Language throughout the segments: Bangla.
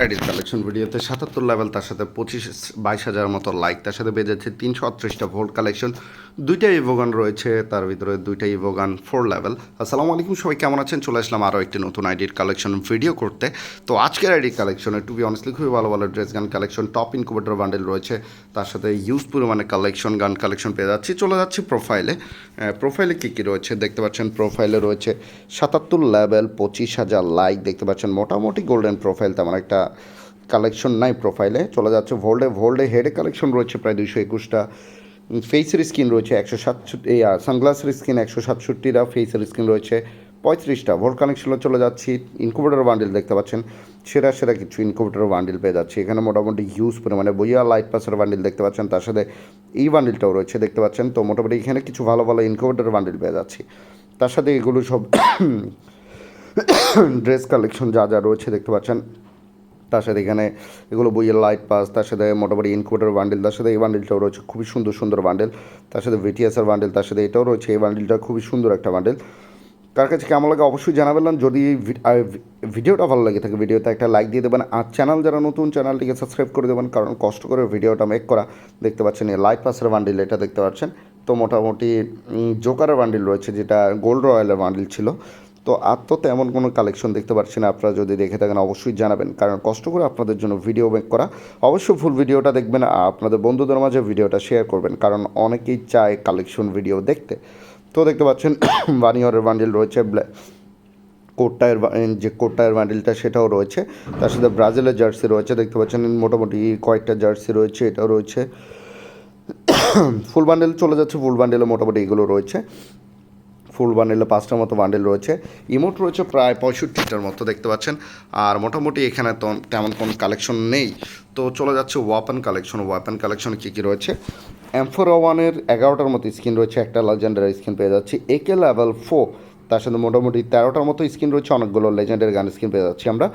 আইডির কালেকশন ভিডিওতে সাতাত্তর লেভেল তার সাথে পঁচিশ বাইশ হাজার মতো লাইক তার সাথে বেজেছে তিনশো আটত্রিশটা ভোল্ট কালেকশন দুইটা ইভোগান রয়েছে, তার ভিতরে দুইটা ইভোগান ফোর লেভেল আসসালামু আলাইকুম, সবাই কেমন আছেন? চলে আসলাম আরও একটি নতুন আইডির কালেকশন ভিডিও করতে। তো আজকের আইডির কালেকশনে টু বি অনেস্টলি খুবই ভালো ভালো ড্রেস গান কালেকশন টপ ইনকুবেটর বান্ডেল রয়েছে। তার সাথে ইউজ পরিমাণে কালেকশন গান কালেকশন পেয়ে যাচ্ছি। চলে যাচ্ছি প্রোফাইলে প্রোফাইলে কী কী রয়েছে? দেখতে পাচ্ছেন প্রোফাইলে রয়েছে সাতাত্তর লেভেল পঁচিশ হাজার লাইক দেখতে পাচ্ছেন মোটামুটি গোল্ডেন প্রোফাইল তেমন একটা কালেকশন নাই প্রোফাইলে চলে যাচ্ছে ভোল্ডে ভোল্ডে হেডে কালেকশন রয়েছে প্রায় দুইশো একুশটা। ফেসের স্কিন রয়েছে একশো সাতষট্টি সানগ্লাসের স্কিন একশো সাতষট্টিটা ফেসের স্কিন রয়েছে পঁয়ত্রিশটা। ভোল্ট কানেকশনে চলে যাচ্ছি ইনকুবেটর বান্ডিল দেখতে পাচ্ছেন। সেরা সেরা কিছু ইনকুবেটর বান্ডিল পেয়ে যাচ্ছে। এখানে মোটামুটি হিউজ পরিমাণে বইয়া লাইট পাসের বান্ডিল দেখতে পাচ্ছেন। তার সাথে এই বান্ডিলটাও রয়েছে দেখতে পাচ্ছেন। তো মোটামুটি এখানে কিছু ভালো ভালো ইনকুবেটর বান্ডিল পেয়ে যাচ্ছি। তার সাথে এগুলো সব ড্রেস কালেকশন যা যা রয়েছে দেখতে পাচ্ছেন। তার সাথে এখানে এগুলো বইয়ের লাইট পাস তার সাথে মোটামুটি ইনকুবেটার বান্ডেল তার সাথে এই বান্ডেলটাও রয়েছে, খুবই সুন্দর সুন্দর বান্ডেল তার সাথে ভিটিএসের বান্ডেল তার সাথে এটাও রয়েছে, এই বান্ডেলটা খুবই সুন্দর একটা বান্ডেল কার কাছে কেমন লাগে অবশ্যই জানাবেন যদি ভিডিওটা ভালো লাগে থাকে, ভিডিওতে একটা লাইক দিয়ে দেবেন। আর চ্যানেল যারা নতুন চ্যানেলটিকে সাবস্ক্রাইব করে দেবেন, কারণ কষ্ট করে ভিডিওটা মেক করা, দেখতে পাচ্ছেন এই লাইট পাসের বান্ডিল এটা দেখতে পাচ্ছেন। তো মোটামুটি জোকারের বান্ডিল রয়েছে, যেটা গোল্ড রয়্যালের বান্ডিল ছিল। তো আর তো তেমন কোনো কালেকশন দেখতে পাচ্ছি না। আপনারা যদি দেখে থাকেন, অবশ্যই জানাবেন। কারণ কষ্ট করে আপনাদের জন্য ভিডিও মেক করা, অবশ্যই ফুল ভিডিওটা দেখবেন আর আপনাদের বন্ধুদের মাঝে ভিডিওটা শেয়ার করবেন। কারণ অনেকেই চায় কালেকশন ভিডিও দেখতে। তো দেখতে পাচ্ছেন বানিয়রের বান্ডিল রয়েছে কোটটায়ের যে কোটটায়ের বান্ডিলটা সেটাও রয়েছে। তার সাথে ব্রাজিলের জার্সি রয়েছে, দেখতে পাচ্ছেন, মোটামুটি কয়েকটা জার্সি রয়েছে, এটাও রয়েছে। ফুল বান্ডেল চলে যাচ্ছে ফুল বান্ডেলে মোটামুটি এগুলো রয়েছে। ফুল বান্ডেলে, পাঁচটার মতো বান্ডেল রয়েছে। ইমোট রয়েছে প্রায় পঁয়ষট্টিটার মতো, দেখতে পাচ্ছেন। আর মোটামুটি এখানে তো তেমন কোনো কালেকশন নেই। তো চলে যাচ্ছে ওয়াপেন কালেকশন ওয়াপেন কালেকশন কী কী রয়েছে? এমফোর ওয়ানের এগারোটার মতো স্কিন রয়েছে। একটা লেজেন্ডারি স্কিন পেয়ে যাচ্ছি। একে লেভেল ফোর তার সাথে মোটামুটি তেরোটার মতো স্কিন রয়েছে। অনেকগুলো লেজেন্ডের গান স্কিন পেয়ে যাচ্ছি আমরা।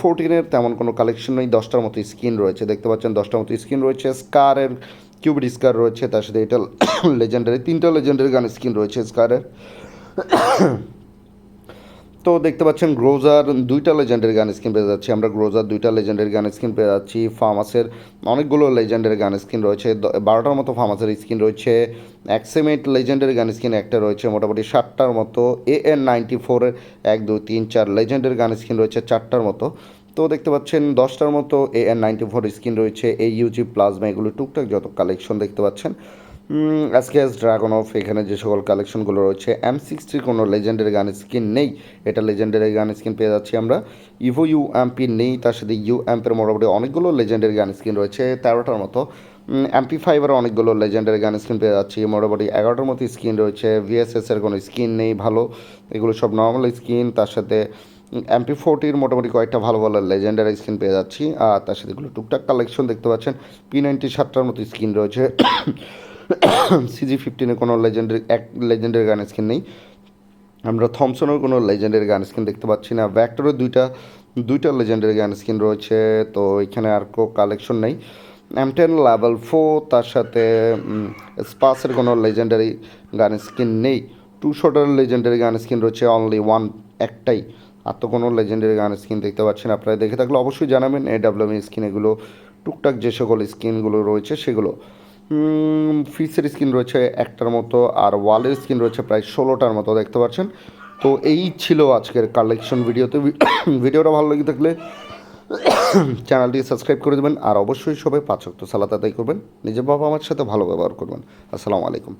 ফোরটিনের তেমন কোনো কালেকশন নেই। দশটার মতো স্কিন রয়েছে, দেখতে পাচ্ছেন। দশটার মতো স্কিন রয়েছে। স্কারের কিউবিড স্কার রয়েছে, তার সাথে এটা লেজেন্ডারি, তিনটা লেজেন্ডারি গান স্কিন রয়েছে স্কারের। তো দেখতে পাচ্ছেন, গ্রোজার দুইটা লেজেন্ডের গান স্কিন পেয়ে যাচ্ছি আমরা। গ্রোজার দুইটা লেজেন্ডের গান স্কিন পেয়ে যাচ্ছি। ফার্মাসের অনেকগুলো লেজেন্ডের গান স্কিন রয়েছে। বারোটার মতো ফার্মাসের স্কিন রয়েছে। অ্যাক্সেমেট লেজেন্ডের গান স্কিন একটা রয়েছে, মোটামুটি সাতটার মতো। এ এন নাইনটি ফোরের এক, দুই, তিন, চার লেজেন্ডের গান স্কিন রয়েছে চারটার মতো। তো দেখতে পাচ্ছেন, দশটার মতো A N ninety four skin রয়েছে, এই ইউজি প্লাজমা এগুলো টুকটাক যত কালেকশন দেখতে পাচ্ছেন। আজকে এস ড্রাগন অফ এখানে যে সকল কালেকশনগুলো রয়েছে এম সিক্সটির কোনো লেজেন্ডের গান স্কিন নেই, এটা লেজেন্ডের গান স্কিন পেয়ে যাচ্ছি আমরা। ইভো ইউ এমপি নেই, তার সাথে ইউ এম্পের মোটামুটি অনেকগুলো লেজেন্ডের গান স্কিন রয়েছে, তেরোটার মতো। এমপি ফাইভের অনেকগুলো লেজেন্ডের গান স্কিন পেয়ে যাচ্ছি, মোটামুটি এগারোটার মতো স্কিন রয়েছে ভিএসএসের কোনো স্কিন নেই, ভালো। এগুলো সব নর্মাল স্কিন তার সাথে এমপি ফোরটির মোটামুটি কয়েকটা ভালো ভালো লেজেন্ডারি স্কিন পেয়ে যাচ্ছি। আর তার সাথে এগুলো টুকটাক কালেকশন দেখতে পাচ্ছেন। পি নাইনটি সাতটার মতো স্কিন রয়েছে। সিজি ফিফটিনে কোনো লেজেন্ডারি এক লেজেন্ডারি গান স্কিন নেই। আমরা থমসনের কোনো লেজেন্ডারি গান স্কিন দেখতে পাচ্ছি না। ভ্যাক্টরের দুইটা দুইটা লেজেন্ডারি গান স্কিন রয়েছে। তো এখানে আর কোনো কালেকশন নেই। এম টেন লেভেল ফোর তার সাথে স্পাসের কোনো লেজেন্ডারি গান স্কিন নেই। Two shotter legendary gun skin রয়েছে। অনলি ওয়ান একটাই। আর তো কোনো লেজেন্ডারি গান স্কিন দেখতে পাচ্ছেন আপনারা। দেখে থাকলে অবশ্যই জানাবেন এ ডাব্লিউএম স্কিন এগুলো, টুকটাক যে সকল স্কিনগুলো রয়েছে সেগুলো। ফিসের স্কিন রয়েছে একটার মতো আর ওয়ালের স্কিন রয়েছে প্রায় ষোলোটার মতো, দেখতে পাচ্ছেন? তো এই ছিল আজকের কালেকশন ভিডিওতে ভিডিওটা ভালো লেগে থাকলে চ্যানেলটি সাবস্ক্রাইব করে দেবেন। আর অবশ্যই সবাই পাঁচ অক্ট সালাত আদায় করবেন। নিজের বাবা আমার সাথে ভালো ব্যবহার করবেন। আসসালামু আলাইকুম।